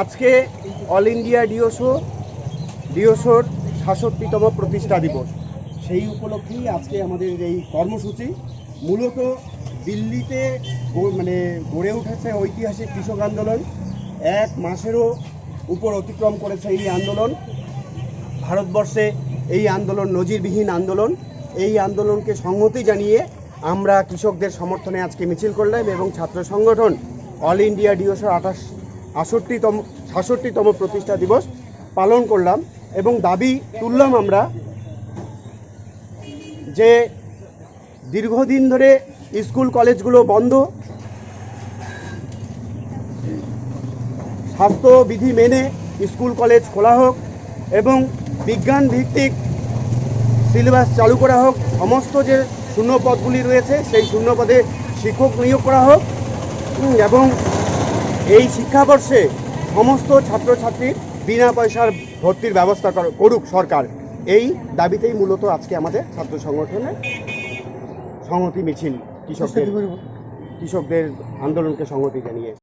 আজকে all India ডিওসো ডিওসোর সাতষট্টিতম প্রতিষ্ঠা দিবস। সেই উপলক্ষেই আজকে আমাদের এই কর্মসূচি। মূলত দিল্লিতে মানে গড়ে উঠেছে ঐতিহাসিক কৃষক আন্দোলন। এক মাসেরও উপর অতিক্রম করেছে এই আন্দোলন। ভারতবর্ষে এই আন্দোলন নজিরবিহীন আন্দোলন। এই আন্দোলনকে সংহতি জানিয়ে আমরা কৃষকদের সমর্থনে আজকে মিছিল করলাম এবং ছাত্র সংগঠন অল ইন্ডিয়া ডিওসের আঠাশ আষট্টিতম, সাতষট্টিতম প্রতিষ্ঠা দিবস পালন করলাম এবং দাবি তুললাম আমরা যে দীর্ঘদিন ধরে স্কুল কলেজগুলো বন্ধ, স্বাস্থ্যবিধি মেনে স্কুল কলেজ খোলা হোক এবং বিজ্ঞান ভিত্তিক সিলেবাস চালু করা হোক, সমস্ত যে শূন্য পদগুলি রয়েছে সেই শূন্য পদে শিক্ষক নিয়োগ করা হোক এবং এই শিক্ষাবর্ষে সমস্ত ছাত্রছাত্রীর বিনা পয়সার ভর্তির ব্যবস্থা কর- করুক সরকার। এই দাবিতেই মূলত আজকে আমাদের ছাত্র সংগঠনে সংহতি মিছিল কৃষকদের কৃষকদের আন্দোলনকে সংহতি জানিয়ে।